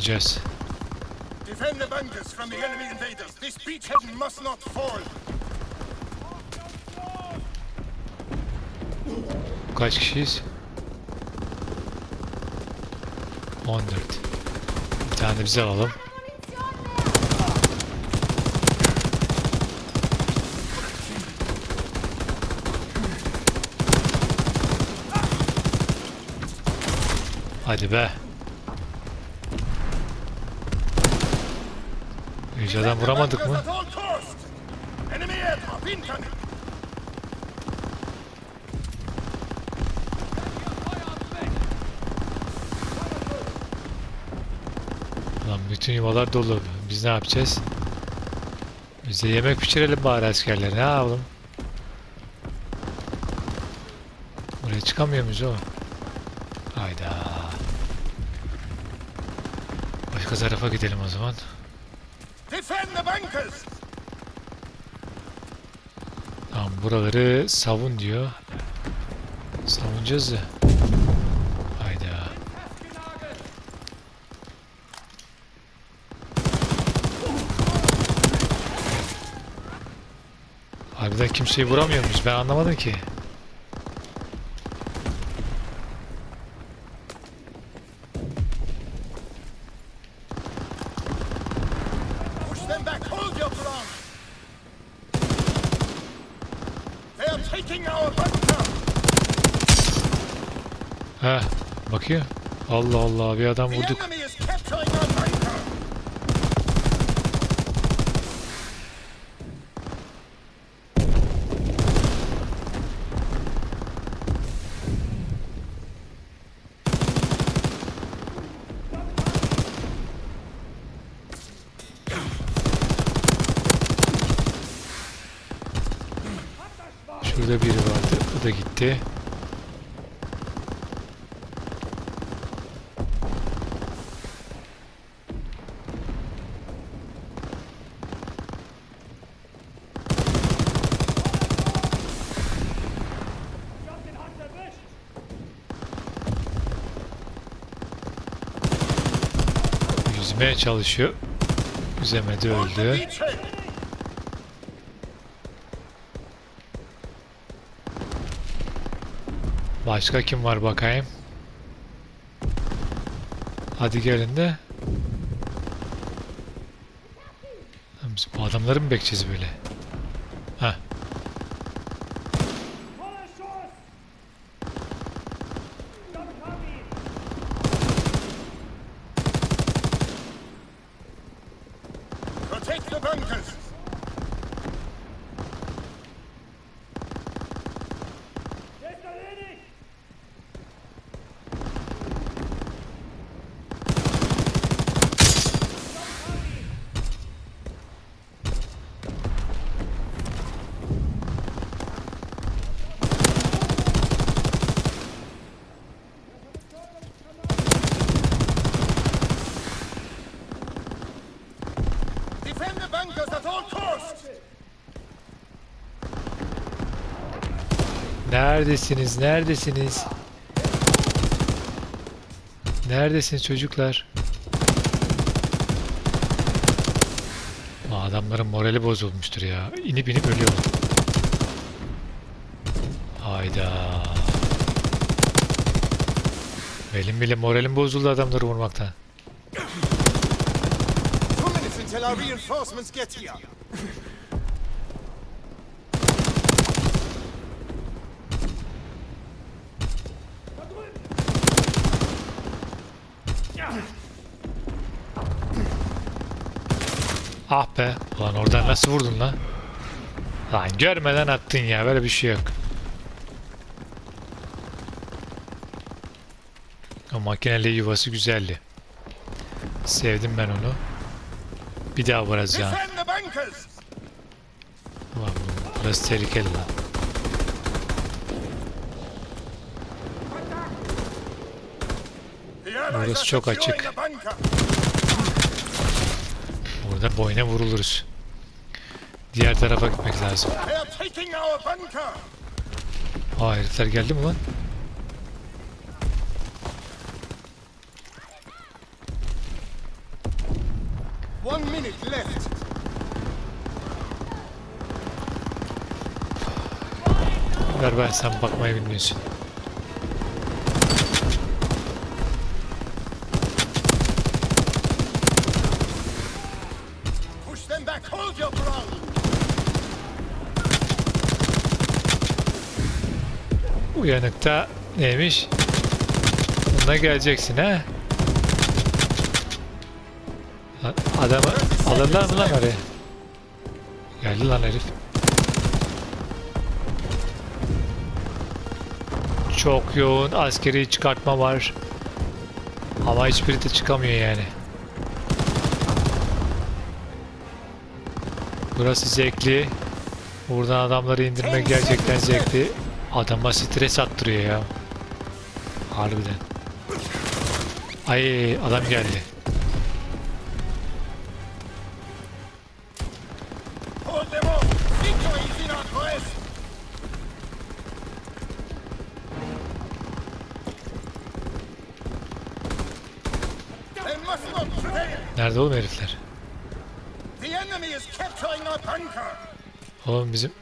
Savunacağız. Defend the bunkers from the enemy invaders. This beachhead must not fall. Kaç kişiyiz? 14. Bir tane de bize alalım. Hadi be. The vuramadık mı? Lan bütün yuvalar dolu. Biz ne yapacağız? Biz de yemek pişirelim bari askerlere. Ne yapalım? Buraya çıkamıyor muyuz o? Hayda. Başka tarafa gidelim o zaman. Defend the bunkers. Tamam buraları savun diyor. Savunacağız da. Hayda. Harbiden kimseyi vuramıyor muyuz? Ben anlamadım ki. Heh, bakıyor. Allah Allah bir adam vurduk. Şurada biri vardı. O da gitti. Yüzmeye çalışıyor. The öldü. Başka kim var bakayım? Hadi gelin de. Biz bu adamları mı bekleyeceğiz böyle? Heh. Protect the bunkers. Defend the bunkers at all costs. Neredesiniz? Neredesiniz? Neredesiniz çocuklar? Bu adamların morali bozulmuştur ya. İnip inip ölüyor. Hayda. Benim bile moralim bozuldu adamları vurmaktan. Until our reinforcements get here. Ah be. Ulan oradan nasıl vurdun lan? Lan görmeden attın ya. Böyle bir şey yok. O makineli yuvası güzeldi. Sevdim ben onu. Bir daha vuracağım. Ulan burası tehlikeli lan. Burası çok açık. Orada boyuna vuruluruz. Diğer tarafa gitmek lazım. Aa herifler geldi mi lan? One minute left. Ver ben sen bakmayı bilmiyorsun. Uyanıkta neymiş? Buna geleceksin ha? Adamı alırlar mı lan oraya? Geldi lan herif. Çok yoğun askeri çıkartma var. Ama hiçbiri de çıkamıyor yani. Burası zevkli. Buradan adamları indirmek gerçekten zevkli. Adama stres attırıyor ya. Harbiden. Ay adam geldi. Nerede oğlum herifler? Oğlum bizim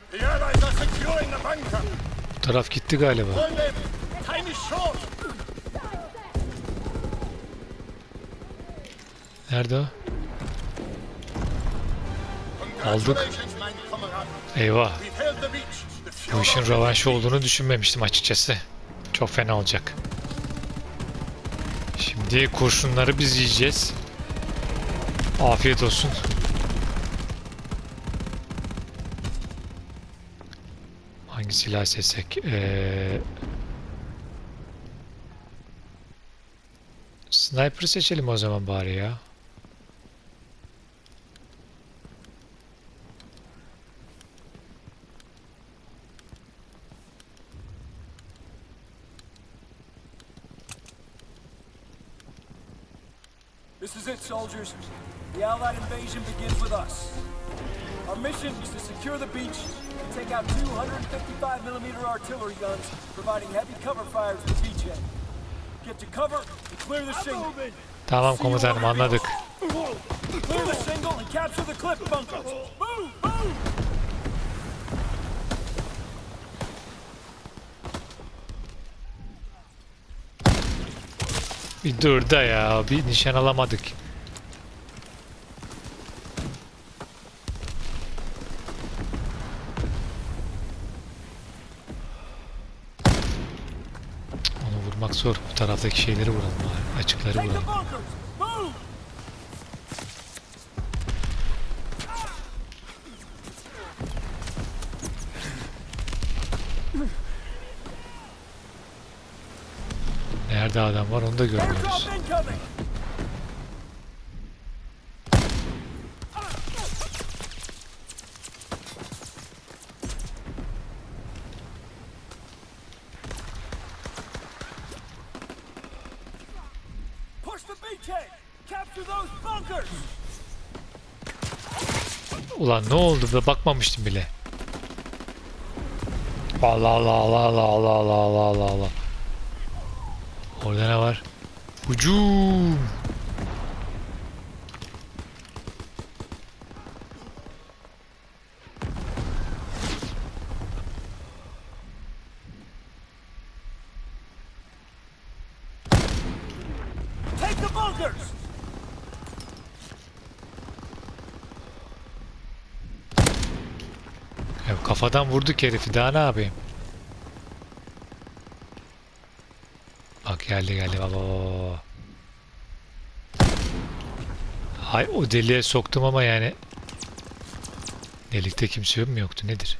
taraf gitti galiba. Nerede o? Aldık. Eyvah. Bu işin rövanşı olduğunu düşünmemiştim açıkçası. Çok fena olacak. Şimdi kurşunları biz yiyeceğiz. Afiyet olsun. Hangi silah seçsek? Ee... Sniper seçelim o zaman bari ya. This is it, soldiers. The Allied invasion begins with us. Our mission is to secure the beach and take out two 155 millimeter artillery guns, providing heavy cover fire to the beachhead. Get to cover and clear the shingle. Tamam komutanım anladık. Clear the shingle and capture the cliff bunkers. Move, move! Bir dur da ya bir nişan alamadık. Onu vurmak zor. Bu taraftaki şeyleri vuralım bari. Açıkları vuralım. Nerede adam var onu da görmüyoruz. Airdrop incoming! Push the beachhead! Capture those bunkers! Ulan ne oldu be bakmamıştım bile. Allah Allah Allah Allah Allah Allah Allah Allah. Orada ne var? Hücum. Take the bunkers! Ya kafadan vurduk herifi daha ne yapayım? Bak geldi geldi baba. Hay o deliğe soktum ama yani delikte kimse yok mu yoktu nedir?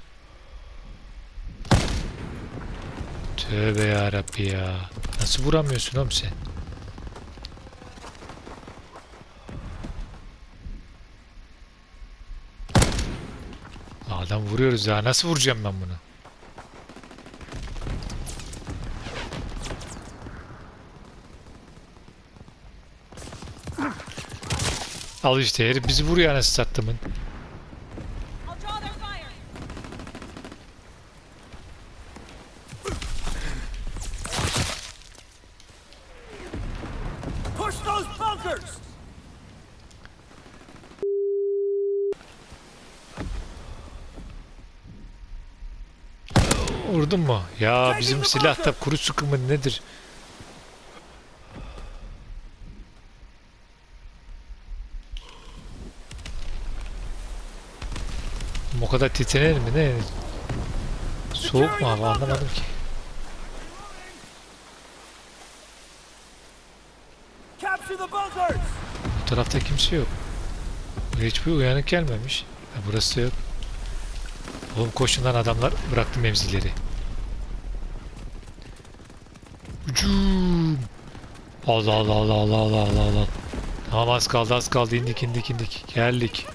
Tövbe yarabbi ya. Nasıl vuramıyorsun oğlum sen? Adam vuruyoruz ya. Nasıl vuracağım ben bunu? Al işte herif bizi vuruyor anasını sattımın. Vurdun mu? Ya bizim silahta kuru sıkımı nedir? O kadar titrenir mi ne? Soğuk mu hava anlamadım ki. Capture the bunkers! Bu tarafta kimse yok. Hiçbir uyanık gelmemiş. Ha, burası da yok. Oğlum koşun lan adamlar bıraktı mevzileri. Ucum. Allah Allah Allah Allah Allah Allah Allah. Tamam az kaldı az kaldı indik indik indik. Geldik.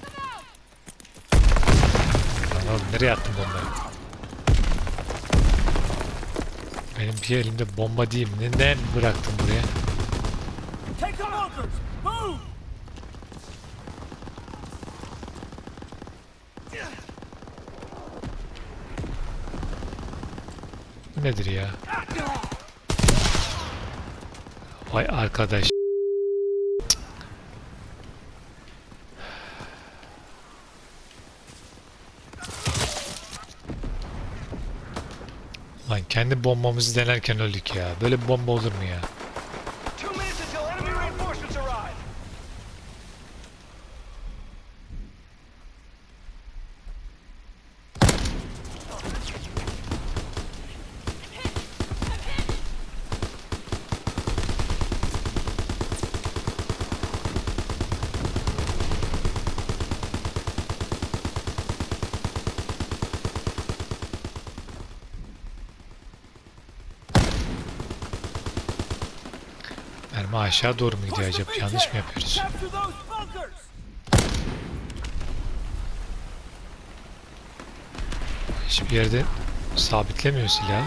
Lan oğlum nereye attın bombayı? Benim bir elimde bomba değil mi? Neden bıraktın buraya? Bu nedir ya? Vay arkadaş. Lan kendi bombamızı denerken öldük ya. Böyle bomba olur mu ya? Two minutes until enemy reinforcements arrive! Mermi aşağı doğru mu gidiyor acaba? Yanlış mı yapıyoruz? Hiçbir yerde sabitlemiyor silahı.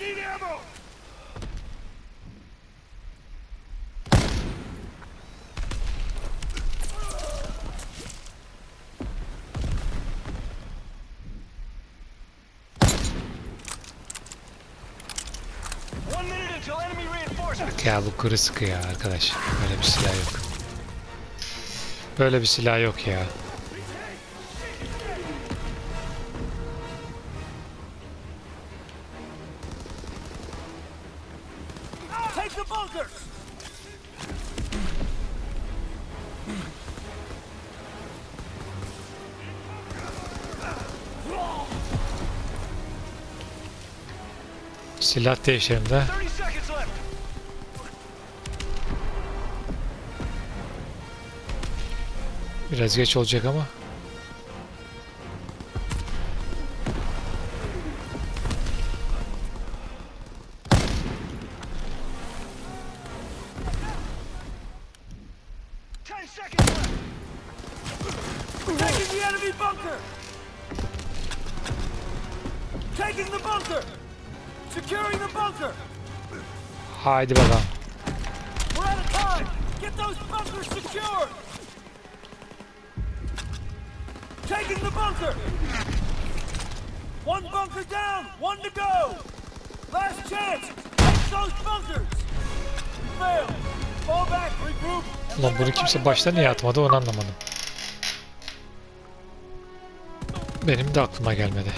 Need ammo! One minute until enemy reinforcements! Ya bu kuru sıkı ya arkadaş. Böyle bir silah yok. Böyle bir silah yok ya. Silah değişelim de. Biraz geç olacak ama. Haydi bakalım. We're out of time! Get those bunkers secured! Taking the bunker! One bunker down, one to go! Last chance! Take those bunkers! Fail! Fall back, regroup! Ulan bunu kimse başta niye atmadı onu anlamadım. Benim de aklıma gelmedi.